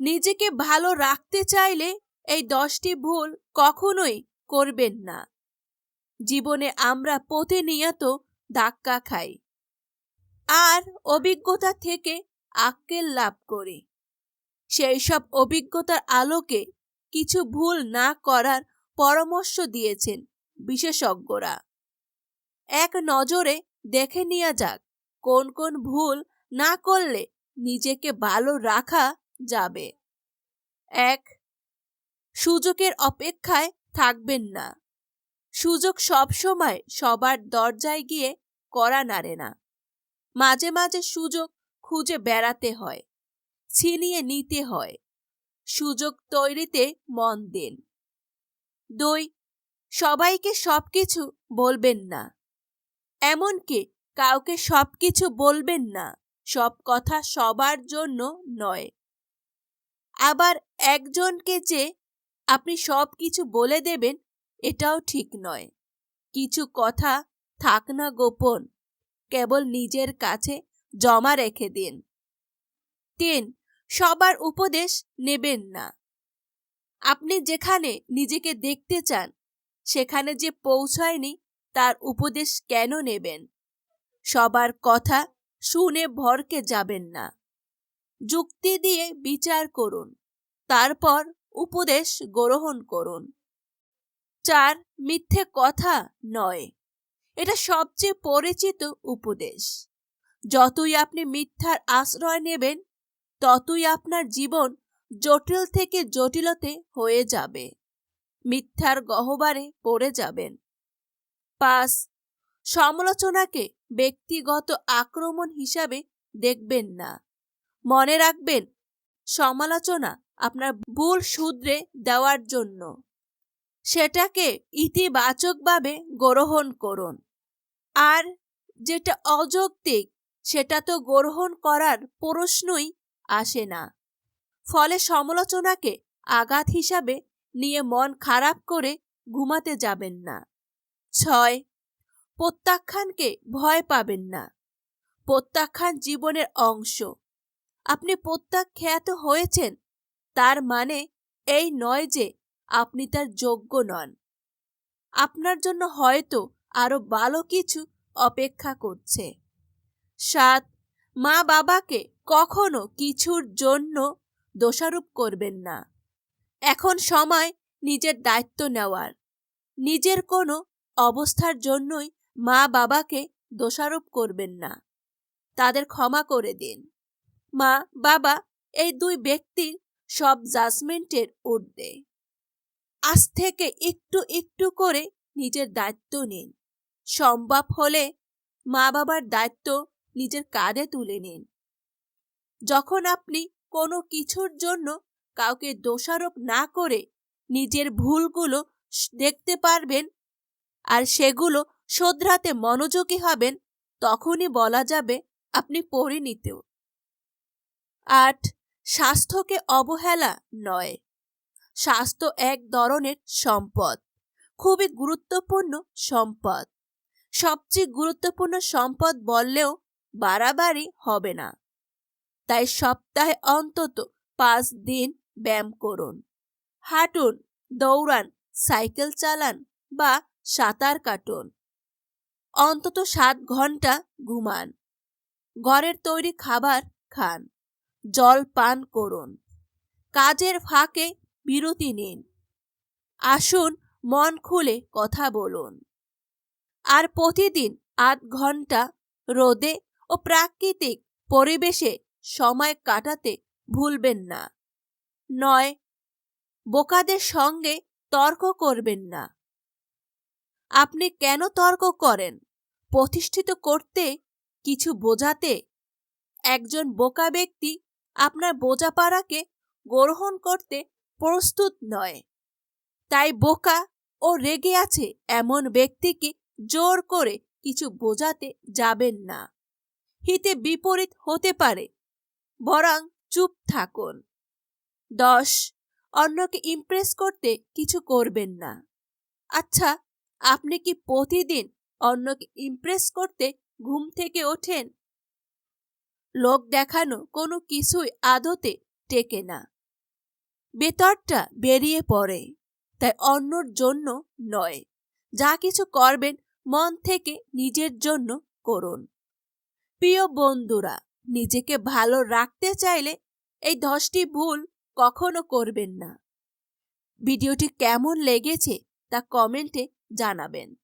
নিজেকে ভালো রাখতে চাইলে এই দশটি ভুল কখনোই করবেন না। জীবনে আমরা প্রতিনিয়ত ধাক্কা খাই। আর অভিজ্ঞতা থেকে আক্কেল লাভ করি। সেই সব অভিজ্ঞতার আলোকে কিছু ভুল না করার পরামর্শ দিয়েছেন বিশেষজ্ঞরা। এক নজরে দেখে নেওয়া যাক কোন কোন ভুল না করলে নিজেকে ভালো রাখা যাবে। এক, সুযোগের অপেক্ষায় থাকবেন না। সুযোগ সবসময় সবার দরজায় গিয়ে করা নাড়ে না। মাঝে মাঝে সুযোগ খুঁজে বেড়াতে হয়, ছিনিয়ে নিতে হয়। সুযোগ তৈরিতে মন দিন। দুই, সবাইকে সবকিছু বলবেন না। এমনকি কাউকে সবকিছু বলবেন না, সব কথা সবার জন্য নয়। আবার একজনকে যে আপনি সব কিছু বলে দেবেন, এটাও ঠিক নয়। কিছু কথা থাক না গোপন, কেবল নিজের কাছে জমা রেখে দিন। তিন, সবার উপদেশ নেবেন না। আপনি যেখানে নিজেকে দেখতে চান, সেখানে যে পৌঁছায়নি, তার উপদেশ কেন নেবেন? সবার কথা শুনে ভরকে যাবেন না। যুক্তি দিয়ে বিচার করুন। তারপর উপদেশ গ্রহণ করুন। চার, মিথ্যে কথা নয়। এটা সবচেয়ে পরিচিত উপদেশ। যতই আপনি মিথ্যার আশ্রয় নেবেন, ততই আপনার জীবন জটিল থেকে জটিলতে হয়ে যাবে। মিথ্যার গহবারে পড়ে যাবেন। পাঁচ, সমালোচনাকে ব্যক্তিগত আক্রমণ হিসাবে দেখবেন না। মনে রাখবেন, সমালোচনা আপনার ভুল শুধরে দেওয়ার জন্য। সেটাকে ইতিবাচকভাবে গ্রহণ করুন। আর যেটা অযৌক্তিক, সেটা তো গ্রহণ করার প্রশ্নই আসে না। ফলে সমালোচনাকে আঘাত হিসাবে নিয়ে মন খারাপ করে ঘুমাতে যাবেন না। ছয়, প্রত্যাখ্যানকে ভয় পাবেন না। প্রত্যাখ্যান জীবনের অংশ। আপনি প্রত্যাখ্যাত হয়েছেন। তার মানে এই নয় যে আপনি তার যোগ্য নন। আপনার জন্য হয়তো আরও ভালো কিছু অপেক্ষা করছে। সাত, মা বাবাকে কখনো কিছুর জন্য দোষারোপ করবেন না। এখন সময় নিজের দায়িত্ব নেওয়ার। নিজের কোনো অবস্থার জন্যই মা বাবাকে দোষারোপ করবেন না। তাদের ক্ষমা করে দিন। মা, বাবা এই দুই ব্যক্তির সব জাজমেন্টের ঊর্ধ্বে আজ থেকে একটু একটু করে নিজের দায়িত্ব নিন। সম্ভব হলে মা বাবার দায়িত্ব নিজের কাঁধে তুলে নিন। যখন আপনি কোনো কিছুর জন্য কাউকে দোষারোপ না করে নিজের ভুলগুলো দেখতে পারবেন আর সেগুলো শোধরাতে মনোযোগী হবেন, তখনই বলা যাবে আপনি পরিণীত। আট, স্বাস্থ্যকে অবহেলা নয়। স্বাস্থ্য এক ধরনের সম্পদ, খুবই গুরুত্বপূর্ণ সম্পদ। সবচেয়ে গুরুত্বপূর্ণ সম্পদ বললেও বাড়াবাড়ি হবে না। তাই সপ্তাহে অন্তত পাঁচ দিন ব্যায়াম করুন। হাঁটুন, দৌড়ান, সাইকেল চালান বা সাঁতার কাটুন। অন্তত সাত ঘণ্টা ঘুমান। ঘরের তৈরি খাবার খান। জল পান করুন। কাজের ফাঁকে বিরতি নিন। আসুন, মন খুলে কথা বলুন। আর প্রতিদিন আধ ঘণ্টা রোদে ও প্রাকৃতিক পরিবেশে সময় কাটাতে ভুলবেন না। নয়, বোকাদের সঙ্গে তর্ক করবেন না। আপনি কেন তর্ক করেন? প্রতিষ্ঠিত করতে, কিছু বোঝাতে? একজন বোকা ব্যক্তি আপনার বোঝাপাড়াকে গ্রহণ করতে প্রস্তুত নয়। তাই বোকা ও রেগে আছে এমন ব্যক্তিকে জোর করে কিছু বোঝাতে যাবেন না। হিতে বিপরীত হতে পারে। বরং চুপ থাকুন। দশ, অন্যকে ইমপ্রেস করতে কিছু করবেন না। আচ্ছা আপনি কি প্রতিদিন অন্যকে ইমপ্রেস করতে ঘুম থেকে ওঠেন? লোক দেখানো কোনো কিছুই আদতে টেকে না। বেতরটা বেরিয়ে পড়ে, তাই অন্যর জন্য নয়। যা কিছু করবেন মন থেকে নিজের জন্য করুন। প্রিয় বন্ধুরা, নিজেকে ভালো রাখতে চাইলে এই দশটি ভুল কখনো করবেন না। ভিডিওটি কেমন লেগেছে তা কমেন্টে জানাবেন।